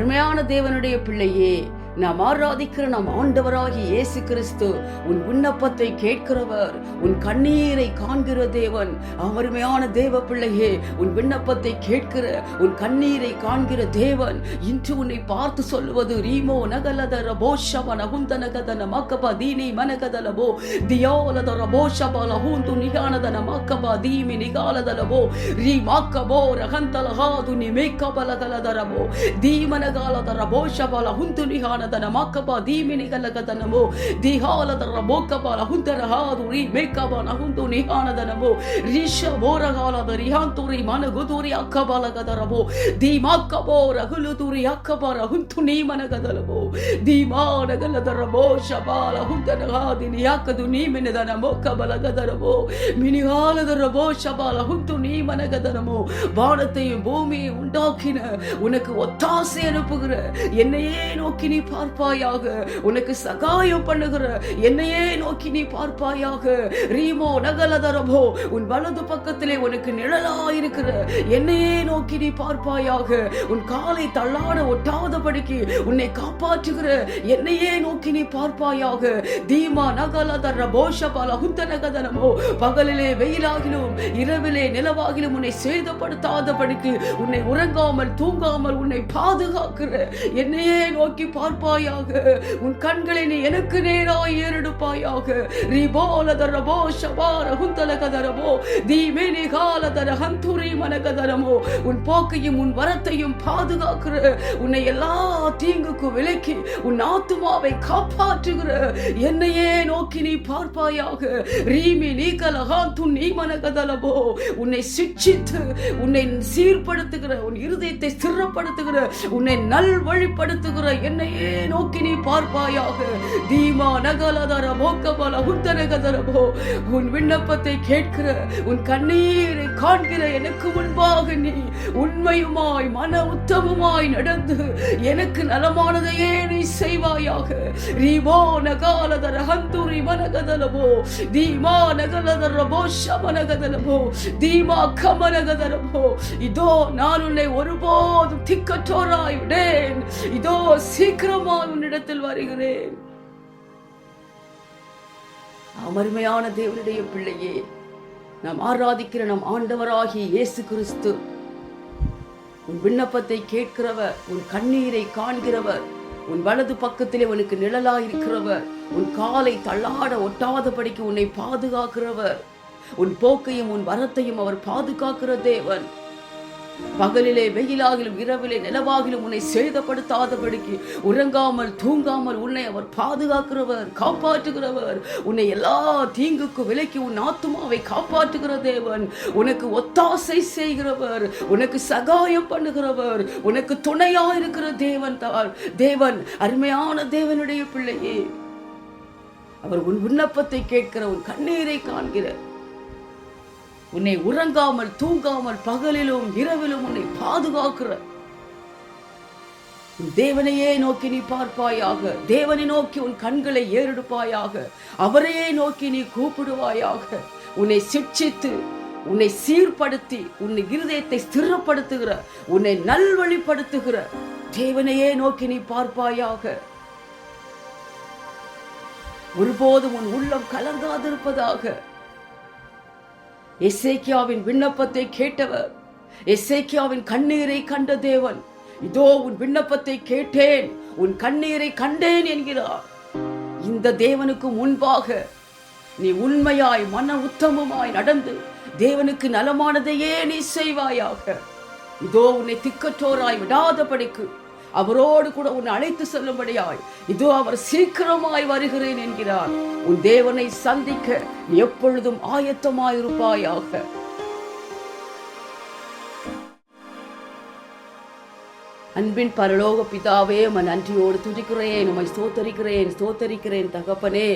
அருமையான தேவனுடைய பிள்ளையே நாம் ஆராதிக்கிற நம் ஆண்டவராகி இயேசு கிறிஸ்து உன் விண்ணப்பத்தை கேட்கிறவர் உன் கண்ணீரை காண்கிற தேவன் அருமையான தேவ பிள்ளையே உன் விண்ணப்பத்தை கேட்கிற உன் கண்ணீரை காண்கிற தேவன் இன்று உன்னை பார்த்து சொல்வது ரீமோ நகலத ரபோஷப நகுந்த நகத மக்கபா தீனி மனகதலபோ தியோலதர போஷபல ஹூந்து நிகானதன மக்கபா தீமி நிகாலதலபோ ரீ மாக்கபோ ரகந்தலகாது நிமேக்கபலகலதரபோ தீமனகாலதர போஷபல ஹுந்து நிகான ನಿಹಾನದನ ಮಕ್ಕಬ ದೀಮಿನಿಗಲಗದನಮೋ ದಿಹಾಲದರ ಬೋಕಬಲ ಹುಂದರ ಹಾದು ರೀ ಮೇಕಬಲ ಹುಂತು ನಿಹಾನದನಮೋ ರಿಷ ಬೋರಗಾಲದ ರಿಹಾಂತುರಿ ಮನಗುದುರಿ ಅಕ್ಕಬಲಗದರಮೋ ದೀಮಾಕ್ಕಬೋ ರಗುಲುದುರಿ ಅಕ್ಕಬರ ಹುಂತು ನೀಮನಗದಲಮೋ ದೀಮಾನಗಲದರ ಬೋಷಬಾಲ ಹುಂದನ ಹಾದಿ ನಿಯಾಕದು ನೀಮಿನದನ ಮೊಕ್ಕಬಲಗದರಮೋ மினிகாலதர போஷபால ஹுந்து நீ மனகதனமோ வானத்தையும் பூமியை உண்டாக்கின உனக்கு ஒத்தாசை அனுப்புகிற என்னையே நோக்கி நீ பார்ப்பாயாக. உனக்கு சகாயம் பண்ணுகிற என்னையே நோக்கி நீ பார்ப்பாயாக. ரீமோ நகலதரமோ உன் வலது பக்கத்திலே உனக்கு நிழலாயிருக்கிற என்னையே நோக்கி நீ பார்ப்பாயாக. உன் காலை தள்ளாட ஒட்டாதபடிக்கு உன்னை காப்பாற்றுகிற என்னையே நோக்கி நீ பார்ப்பாயாக. தீமா நகலதர போஷபால ஹுந்த நகதனமோ பகலிலே வெயிலாகிலும் இரவிலே நிலவாகிலும் உன்னை சேதப்படுத்தாதபடிக்கு உன்னை உறங்காமல் தூங்காமல் உன்னை பாதுகாக்கிற என்னையே நோக்கி பார்ப்பாயாக உன் கண்களை நீ எனக்கு நேராய் ஏறெடுப்பாயாக. ரிபோலதர போ ஷபார குந்தல தீமேனி தீமினி காலதர ஹந்துரி மனகதரமோ உன் போக்கையும் உன் வரத்தையும் பாதுகாக்கிற. உன்னை எல்லா தீங்குக்கும் விலக்கி உன் ஆத்துமாவை காப்பாற்றுகிற. என்னையே நோக்கி நீ பார்ப்பாயாக. ரீமி நீ துன் நீ மனகதலபோ உன்னை சிக்ஷித்து உன்னை சீர்படுத்துகிற உன் இருதயத்தை ஸ்திரப்படுத்துகிற உன்னை நல் வழிப்படுத்துகிற என்னையே நோக்கி நீ பார்ப்பாயாக. தீமா நகலதர மோக்கமல உத்தரகதரமோ உன் விண்ணப்பத்தை கேட்கிற உன் கண்ணீரை காண்கிற எனக்கு முன்பாக நீ உண்மையுமாய் மன உத்தமுமாய் நடந்து எனக்கு நலமானதையே நீ செய்வாயாக. ரீவோ நகாலதர ஹந்துரி மனகதலமோ தீமா நகலதரமோ சமனகதலமோ தீமா கமனகதலமோ இதோ நான் உன்னை ஒருபோதும் திக்கற்றோராய் விடேன். இதோ சீக்கிரம் சீக்கிரமாக உன்னிடத்தில் வருகிறேன். அமர்மையான தேவனுடைய பிள்ளையே நாம் ஆராதிக்கிற நம் ஆண்டவராகிய இயேசு கிறிஸ்து. உன் விண்ணப்பத்தை கேட்கிறவர் உன் கண்ணீரை காண்கிறவர் உன் வலது பக்கத்திலே உனக்கு நிழலாயிருக்கிறவர் உன் காலை தள்ளாட ஒட்டாதபடிக்கு உன்னை பாதுகாக்கிறவர். உன் போக்கையும் உன் வரத்தையும் அவர் பாதுகாக்கிற தேவன். பகலிலே வெயிலாகிலும் இரவிலே நிலவாகிலும் உன்னை சேதப்படுத்தாதபடிக்கு உறங்காமல் தூங்காமல் உன்னை அவர் பாதுகாக்கிறவர் காப்பாற்றுகிறவர். உன்னை எல்லா தீங்குக்கு விலக்கி உன் ஆத்துமாவை காப்பாற்றுகிற தேவன். உனக்கு ஒத்தாசை செய்கிறவர் உனக்கு சகாயம் பண்ணுகிறவர் உனக்கு துணையா இருக்கிற தேவன் தான் தேவன் அருமையான தேவனுடைய பிள்ளையே. அவர் உன் விண்ணப்பத்தை கேட்கிற உன் கண்ணீரை காண்கிற. உன்னை உறங்காமல் தூங்காமல் பகலிலும் இரவிலும் உன்னை பாதுகாக்கிற. தேவனையே நோக்கி நீ பார்ப்பாயாக தேவனை நோக்கி உன் கண்களை ஏறெடுப்பாயாக அவரையே நோக்கி நீ கூப்பிடுவாயாக. உன்னை சிட்சித்து உன்னை சீர்படுத்தி உன்னை இருதயத்தை ஸ்திரப்படுத்துகிற உன்னை நல்வழிப்படுத்துகிற தேவனையே நோக்கி நீ பார்ப்பாயாக. ஒருபோதும் உன் உள்ளம் கலங்காதிருப்பதாக. எசேக்கியாவின் விண்ணப்பத்தை கேட்டவர். எசேக்கியாவின் கண்ணீரை கண்ட தேவன் இதோ உன் விண்ணப்பத்தை கேட்டேன். உன் கண்ணீரை கண்டேன் என்கிறார். இந்த தேவனுக்கு முன்பாக நீ உண்மையாய் மன உத்தமமாய் நடந்து தேவனுக்கு நலமானதையே நீ செய்வாயாக. இதோ உன்னை திக்கற்றோராய் விடாதபடிக்கு அவரோடு கூட உன்னை அழைத்து செல்லும்படியாய். இதோ அவர் சீக்கிரமாய் வருகிறேன் என்கிறார். உன் தேவனை சந்திக்க எப்பொழுதும் ஆயத்தமாயிருப்பாயாக. அன்பின் பரலோக பிதாவே உம நன்றியோடு துதிக்கிறேன் உம்மை ஸ்தோத்தரிக்கிறேன் ஸ்தோத்தரிக்கிறேன் தகப்பனே.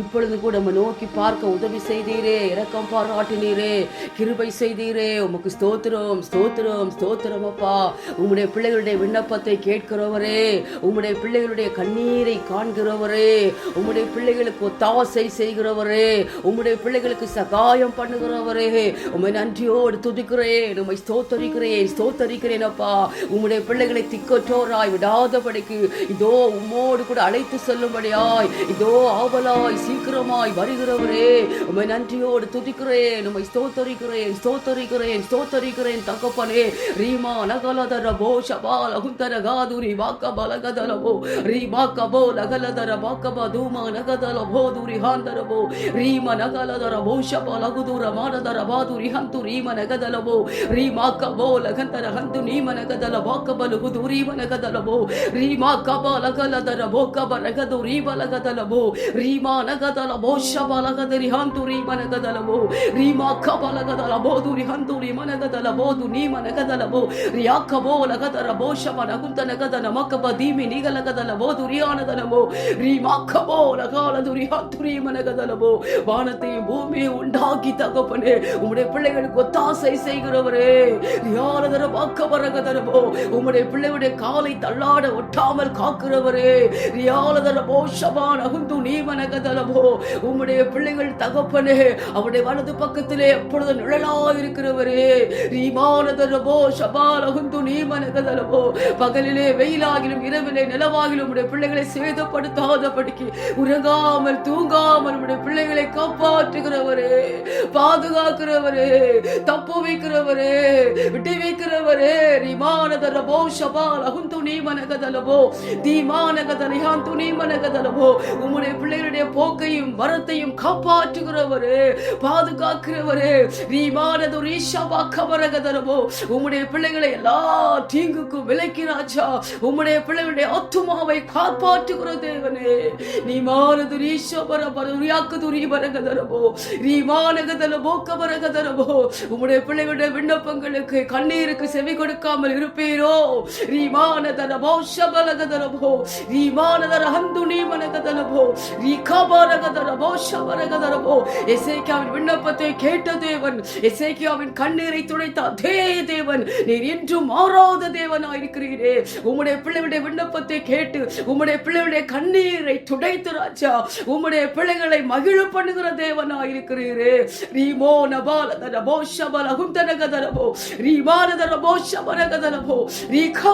இப்பொழுது கூட நம்ம நோக்கி பார்க்க உதவி செய்தீரே இரக்கம் பாராட்டினீரே கிருபை செய்தீரே. உமக்கு ஸ்தோத்திரம் ஸ்தோத்திரம் ஸ்தோத்திரம் அப்பா. உம்முடைய பிள்ளைகளுடைய விண்ணப்பத்தை கேட்கிறவரே உம்முடைய பிள்ளைகளுடைய கண்ணீரை காண்கிறவரே உம்முடைய பிள்ளைகளுக்கு ஒத்தாசை செய்கிறவரே உம்முடைய பிள்ளைகளுக்கு சகாயம் பண்ணுகிறவரே. உம்மை நன்றியோடு துதிக்கிறேன் உண்மை ஸ்தோத்தரிக்கிறேன் ஸ்தோத்தரிக்கிறேன் அப்பா. உம்முடைய பிள்ளைகளை திக்கற்றோராய் விடாதபடிக்கு இதோ உம்மோடு கூட அழைத்து செல்லும்படியாய் இதோ ஆவலாய் சீக்கிரமாய் வருகிறவரே உமை நன்றியோடு துதிக்கிறேன் உமை ஸ்தோத்தரிக்கிறேன் ஸ்தோத்தரிக்கிறேன் ஸ்தோத்தரிக்கிறேன் தகப்பனே. ரீமா நகலதர போ ஷபால் அகுந்தர காதுரி வாக்க பலகதலபோ ரீமா கபோ நகலதர வாக்கப நகதல நகதலபோ துரி ஹாந்தரபோ ரீம நகலதரபோ ஷபால் அகுதூர மானதரபா துரி ஹந்து ரீம நகதலபோ. ரீமா கபோ லகந்தர ஹந்து நீம நகதல வாக்கபலுகுது ரீவலகதலபோ ரீமா கபலகலதரபோ கபலகது ரீவலகதலபோ ரீமா நகதலபோ ஷபலகத ரிஹந்து ரீமனகதலபோ ரீமா கபலகதலபோ துரிஹந்து ரீமனகதலபோ துனீமனகதலபோ ரியாக்கபோ லகதரபோ ஷபனகுந்தனகத நமக்கப தீமி நிகலகதலபோ துரியானதலபோ ரீமாக்கபோ லகால துரிஹந்து ரீமனகதலபோ வானத்தையும் பூமியை உண்டாக்கி தகப்பனே உம்முடைய பிள்ளைகளுக்கு ஒத்தாசை செய்கிறவரே ரியானதர பக்க வரகதலபோ உம்முடைய பிள்ளை பிள்ளைகளுடைய காலை தள்ளாட ஒட்டாமல் காக்கிறவரே. ரியாலதர போஷபான் அகுந்து நீமனகதலமோ உம்முடைய பிள்ளைகள் தகப்பனே அவருடைய வலது பக்கத்திலே எப்பொழுது நிழலா இருக்கிறவரே ரீமானதர போ ஷபால் அகுந்து பகலிலே வெயிலாகிலும் இரவிலே நிலவாகிலும் உடைய பிள்ளைகளை சேதப்படுத்தாதபடிக்கு உறங்காமல் தூங்காமல் உடைய பிள்ளைகளை காப்பாற்றுகிறவரே. பாதுகாக்கிறவரே தப்பு வைக்கிறவரே விட்டு வைக்கிறவரே ரிமானதரபோ ஷபால் அகுந்து நீ மனகதலபோ தீமானகதல யாந்து நீ மனகதலபோ உம்முடைய பிள்ளைகளுடைய போக்கையும் வரத்தையும் காப்பாற்றுகிறவரு பாதுகாக்கிறவரு ரீமானது ரீஷபா கபரகதலவோ உம்முடைய பிள்ளைகளை எல்லா தீங்குக்கும் விலக்கி ராஜா உம்முடைய பிள்ளைகளுடைய ஆத்துமாவை காப்பாற்றுகிற தேவனே. நீ மானது ரீஷபர பரயாக்கு துரி பரகதரபோ நீ கபரகதரபோ உம்முடைய பிள்ளைகளுடைய விண்ணப்பங்களுக்கு கண்ணீருக்கு செவி கொடுக்காமல் இருப்பீரோ? நீ மானதரபோ ஷபலகதரபோ நீ மானதர ஹந்து நீ மனகதரபோ எசேக்கியாவின் விண்ணப்பத்தை கேட்ட தேவன் எசேக்கியாவின் கண்ணீரை துடைத்த அதே தேவன் நீர் என்றும் மாறாத தேவனாயிருக்கிறீரே. உம்முடைய பிள்ளைகளுடைய விண்ணப்பத்தை கேட்டு உம்முடைய பிள்ளைகளுடைய கண்ணீரை துடைத்து ராஜா உம்முடைய பிள்ளைகளை மகிழ பண்ணுகிற தேவனாயிருக்கிறீரே. ரீமோ நபால தரபோ நபாலதரபோ ஷபலகுந்தனகதரபோ ரீமானதரபோ ஷபரகதரபோ ரீ ரீகா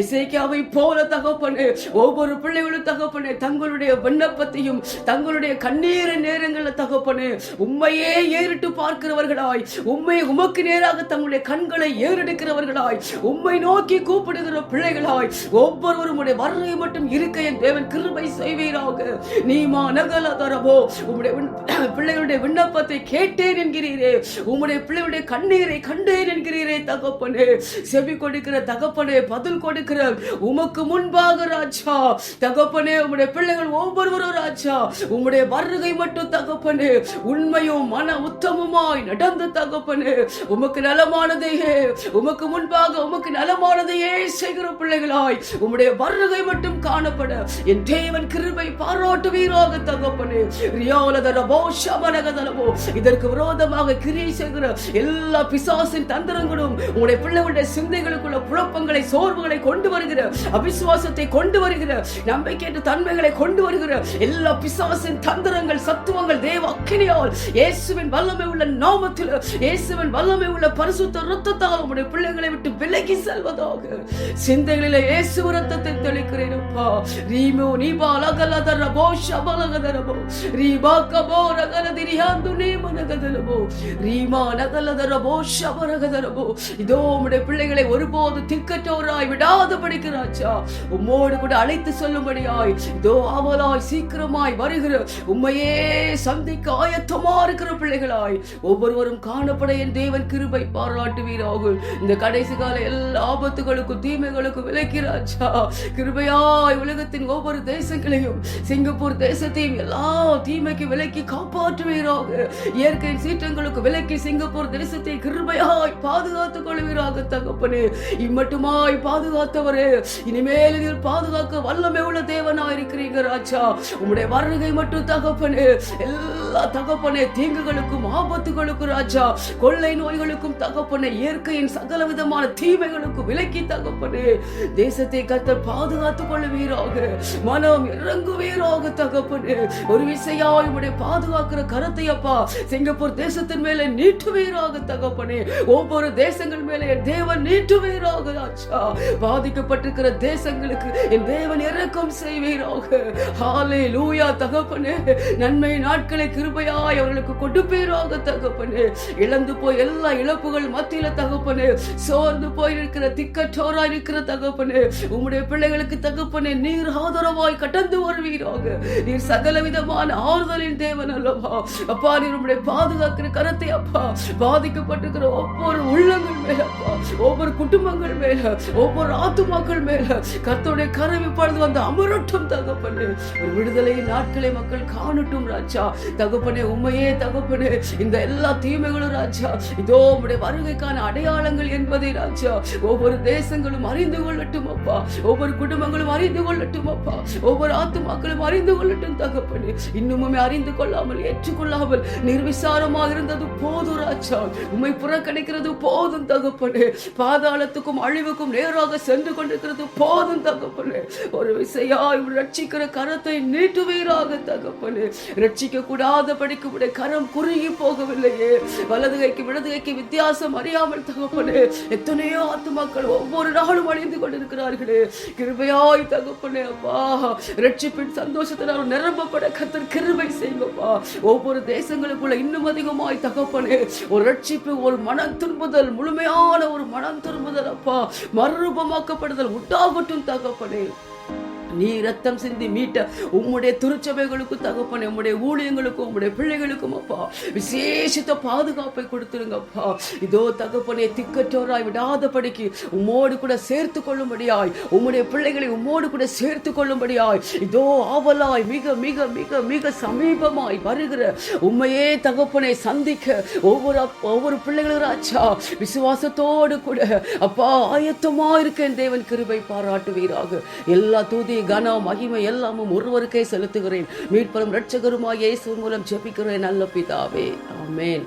இசைக்காவை போல தகப்பனே ஒவ்வொரு பிள்ளைகளும் தகப்பனே தங்களுடைய விண்ணப்பத்தையும் தங்களுடைய கண்ணீர நேரங்களில் தகப்பனே உண்மையே ஏறிட்டு பார்க்கிறவர்களாய் உண்மை உமக்கு நேராக தங்களுடைய கண்களை ஏறெடுக்கிறவர்களாய் உண்மை நோக்கி கூப்பிடுகிற பிள்ளைகளாய் ஒவ்வொருவரும் உடைய வறுமை மட்டும் இருக்க என் தேவன் கிருபை செய்வீராக நீ மாநகல தரவோ உம்முடைய பிள்ளைகளுடைய விண்ணப்பத்தை கேட்டேன் என்கிறீரே உம்முடைய பிள்ளைகளுடைய கண்ணீரை கண்டேன் என்கிறீரே தகப்பனே செவி கொடுக்கிற தகப்பனே பதில் கொடுக்கிற உமக்கு முன்பாக ராஜா. தகப்பனே உம்முடைய பிள்ளைகள் ஒவ்வொருவரும் ராஜா. உம்முடைய வருகை மட்டும் தகப்பனே உண்மையும் மன உத்தமமாய் நடந்த தகப்பனே. உமக்கு நலமானதையே உமக்கு முன்பாக உமக்கு நலமானதையே செய்கிற பிள்ளைகளாய் உம்முடைய வருகை மட்டும் காணப்பட. என் தேவன் கிருபை பாராட்டுவீராக தகப்பனே. ரியாலதரபோ ஷபனகதரபோ இதற்கு விரோதமாக கிரியை செய்கிற எல்லா பிசாசின் தந்திரங்களும் உங்களுடைய பிள்ளைகளுடைய சிந்தைகளுக்குள்ள குழப்பங்களை சோர்வுகளை கொண்டு வருகிற அவிசுவாசத்தை கொண்டு வருகிற நம்பிக்கையற்ற தன்மைகளை கொண்டு வருகிற எல்லா பிசாசின் தந்திரங்கள் சத்துவங்கள் தேவ அக்கினியால் இயேசுவின் வல்லமை உள்ள நாமத்தில் இயேசுவின் வல்லமை உள்ள பரிசுத்த ரத்தத்தால் உடைய பிள்ளைகளை விட்டு விலகி செல்வதாக. சிந்தைகளிலே இயேசு ரத்தத்தை தெளிக்கிறேன் அப்பா. ரீமோ நீபா லகலதரபோ ஷபலகதரபோ ரீபா கபோ ரகலதிரியாந்து நீமனகதரபோ ரீமா நகலதரபோ ஷபரகதரபோ இதோ உடைய பிள்ளைகள் ஒருபோது திக்கற்றோராய் விடாதபடிக்கு ராஜா. உம்மோடு கூட அழைத்து சொல்லும்படியாய். இதோ ஆவலாய் சீக்கிரமாய் வருகிற உண்மையே சந்திக்க ஆயத்தமா இருக்கிற பிள்ளைகளாய். ஒவ்வொருவரும் காணப்பட என் தேவன் கிருபை பாராட்டுவீராக. இந்த கடைசி கால எல்லா ஆபத்துகளுக்கும் தீமைகளுக்கும் விளக்கிறாச்சா கிருபையாய் உலகத்தின் ஒவ்வொரு தேசங்களையும் சிங்கப்பூர் தேசத்தையும் எல்லா தீமைக்கு விலக்கி காப்பாற்றுவீராக. இயற்கையின் சீற்றங்களுக்கு விலக்கி சிங்கப்பூர் தேசத்தை கிருபையாய் பாதுகாத்துக் கொள்வீராக தகப்பனே இம்மட்டுமாய் பாதுகாத்தவரே. இனிமேல் இதில் பாதுகாக்க வல்லமை உள்ள தேவனா இருக்கிறீங்க ராஜா. உம்முடைய வருகை மட்டும் தகப்பனே. எல்லா தகப்பனே தீங்குகளுக்கும் ஆபத்துகளுக்கும் ராஜா. கொள்ளை நோய்களுக்கும் தகப்பனே இயற்கையின் சகல விதமான தீமைகளுக்கும் விலக்கி தகப்பனே. தேசத்தை கத்தர் பாதுகாத்துக் கொள்வீராக மனம் இறங்குவீராக தகப்பனே. ஒரு விசையா உம்முடைய பாதுகாக்கிற கரத்தை அப்பா சிங்கப்பூர் தேசத்தின் மேலே நீட்டுவீராக தகப்பனே. ஒவ்வொரு தேசங்கள் மேலே தேவன் நீ நீட்டுவீராக ராஜா. பாதிக்கப்பட்டிருக்கிற தேசங்களுக்கு என் தேவன் இறக்கம் செய்வீராக. ஹாலே லூயா தகப்பனே. நன்மை நாட்களை கிருபையாய் அவர்களுக்கு கொடுப்பீராக தகப்பனே. இழந்து போய் எல்லா இழப்புகள் மத்தியில தகப்பனே. சோர்ந்து போய் இருக்கிற இருக்கிற தகப்பனே. உம்முடைய பிள்ளைகளுக்கு தகப்பனே நீர் ஆதரவாய் கடந்து வருவீராக. நீர் சகலவிதமான ஆறுதலின் தேவன் அல்லவா. அப்பா நீர் உம்முடைய பாதுகாக்கிற கரத்தை அப்பா. பாதிக்கப்பட்டிருக்கிற ஒவ்வொரு உள்ளங்கள் மேல அப்பா. ஒவ்வொரு குடும்பங்கள் மேல ஒவ்வொரு ஆத்துமாக்கள் மேல கர்த்தருடைய கரம் பழுது வந்து அமரட்டும் தகப்பனே. ஒரு விடுதலை நாட்களை மக்கள் காணட்டும் ராஜா. தகப்பனே உண்மையே தகப்பனே இந்த எல்லா தீமைகளும் ராஜா. இதோ உடைய வருகைக்கான அடையாளங்கள் என்பதை ராஜா. ஒவ்வொரு தேசங்களும் அறிந்து கொள்ளட்டும் அப்பா. ஒவ்வொரு குடும்பங்களும் அறிந்து கொள்ளட்டும் அப்பா. ஒவ்வொரு ஆத்துமாக்களும் அறிந்து கொள்ளட்டும் தகப்பனே. இன்னுமுமே அறிந்து கொள்ளாமல் ஏற்றுக்கொள்ளாமல் நிர்விசாரமாக இருந்தது போதும் ராஜா. உண்மை புறக்கணிக்கிறது போதும் தகப்பனே. பாதாளத்துக்கும் அழிவுக்கும் நேராக சென்று கொண்டிருக்கிறது. போதும் தகப்பனே. ஒரு விசையாய் ரட்சிக்கிற கரத்தை நீட்டுவீராக தகப்பனே. ரட்சிக்க கூடாத படிக்க கரம் குறுகி போகவில்லையே. வலது கைக்கு இடது கைக்கு வித்தியாசம் அறியாமல் தகப்பனே. எத்தனையோ ஆத்துமாக்கள் ஒவ்வொரு நாளும் அழிந்து கொண்டிருக்கிறார்களே. கிருபையாய் தகப்பனே அப்பா. ரட்சிப்பின் சந்தோஷத்தினால் நிரம்பப்பட கத்தர் கிருபை செய்வப்பா. ஒவ்வொரு தேசங்களுக்குள்ள இன்னும் அதிகமாய் தகப்பனே. ஒரு ரட்சிப்பு ஒரு மன துன்புதல் முழுமையான ஒரு மனம் திரும்புதல் அப்பா. மறுரூபமாக்கப்படுதல் உண்டாகட்டும் தகப்பனே. நீ ரத்தம் சிந்தி மீட்ட உம்முடைய திருச்சபைகளுக்கும் தகப்பன் உம்முடைய ஊழியங்களுக்கும் உம்முடைய பிள்ளைகளுக்கும் அப்பா. விசேஷித்த பாதுகாப்பை கொடுத்துருங்கப்பா. இதோ தகப்பனே திக்கற்றோராய் விடாதபடிக்கு உம்மோடு கூட சேர்த்து கொள்ளும்படியாய் உம்முடைய பிள்ளைகளை உம்மோடு கூட சேர்த்து கொள்ளும்படியாய் இதோ ஆவலாய் மிக மிக மிக மிக சமீபமாய் வருகிற உண்மையே தகப்பனை சந்திக்க ஒவ்வொரு ஒவ்வொரு பிள்ளைகளும் ராஜா விசுவாசத்தோடு கூட அப்பா ஆயத்தமா இருக்கேன் தேவன் கிருபை பாராட்டுவீராக. எல்லா தூதி கன மகிமை எல்லாமும் ஒருவருக்கே செலுத்துகிறேன். மீட்பரும் ரட்சகருமாய் இயேசு மூலம் ஜெபிக்கிறேன் நல்ல பிதாவே. ஆமேன்.